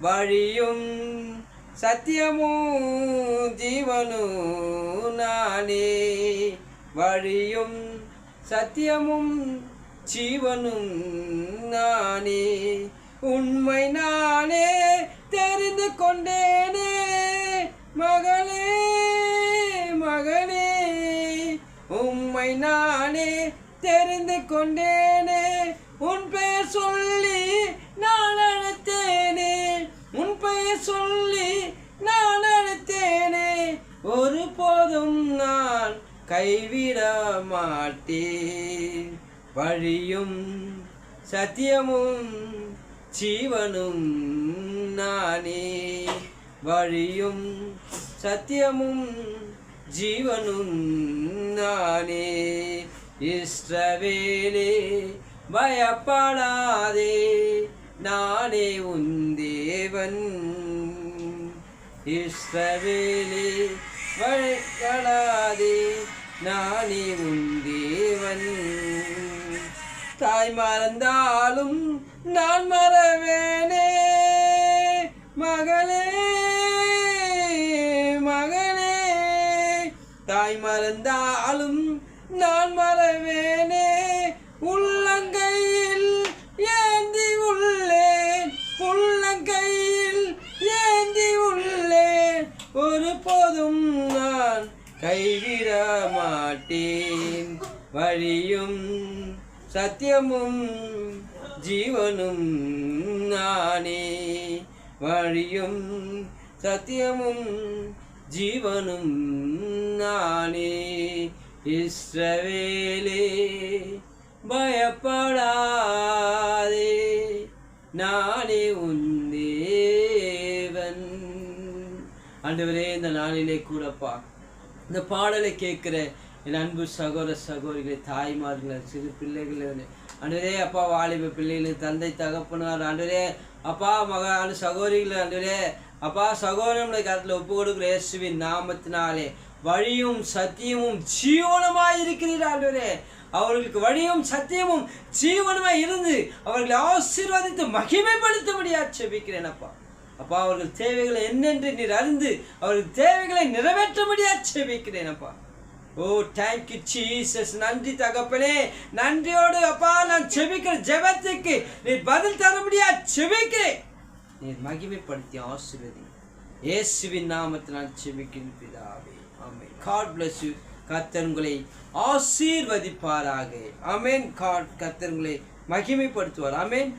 வழியும் சத்தியமும் ஜீவனும் நானே வழியும் சத்தியமும் ஜீவனும் நானே உண்மை நானே தெரிந்து கொண்டேனே மகளே மகனே உம்மை நானே தெரிந்து கொண்டேனே உன் பெயர் சொல்லி கைவிட மாட்டேன். வழியும் சத்தியமும் ஜீவனும் நானே. வழியும் சத்தியமும் ஜீவனும் நானே. இஷ்டவேலே பயப்படாதே. நானே உன் தேவன். இஷ்டவேலே பயப்படாதே நானே உன் தேவன். தாய் மறந்தாலும் நான் மறவேனே மகளே மகனே தாய் மறந்தாலும் நான் மறவேனே. ஒரு போதும் நான் கைவிட மாட்டேன் வழியும் சத்தியமும் ஜீவனும் நானே வழியும் சத்தியமும் ஜீவனும் நானே இஸ்ரவேலே பயப்படாதே நானே உன் ஆண்டவரே இந்த நாளிலே கூடப்பா. இந்த பாடலை கேட்குற என் அன்பு சகோதர சகோதரிகளை தாய்மார்களை சிறு பிள்ளைகளை. ஆண்டவரே அப்பா வாலிப பிள்ளைகளுக்கு தந்தை தகப்பனார் ஆண்டவரே அப்பா மகான் சகோதரிகள் ஆண்டவரே அப்பா சகோதரனுடைய கருத்தில் ஒப்பு கொடுக்குற இயேசுவின் நாமத்தினாலே வழியும் சத்தியமும் ஜீவனமாய் இருக்கிறீர் ஆண்டவரே. அவர்களுக்கு வழியும் சத்தியமும் ஜீவனமாய் இருந்து அவர்களை ஆசீர்வதித்து மகிமைப்படுத்தும்படியா செபிக்கிறேன் அப்பா. அப்பா அவர்கள் தேவைகளை என்னென்று நீர் அறிந்து அவர்கள் தேவைகளை நிறைவேற்றும்படியா செபிக்கிறேன் அப்பா. ஓ தேங்க்யூ ஜீசஸ் நன்றி தகப்பனே. நன்றியோடு அப்பா நான் செபிக்கிற ஜெபத்துக்கு நீர் பதில் தர முடியா செபிக்கிறேன். நீர் மகிமைப்படுத்தி ஆசீர்வதி இயேசுவின் நாமத்தினால் நான் செபிக்கிறேன் பிதாவே. ஆமே காட் பிளஸ் யூ கத்தன்களை ஆசீர்வதிப்பாராக. அமேன் காட் கத்தன்களை மகிமைப்படுத்துவார். அமேன்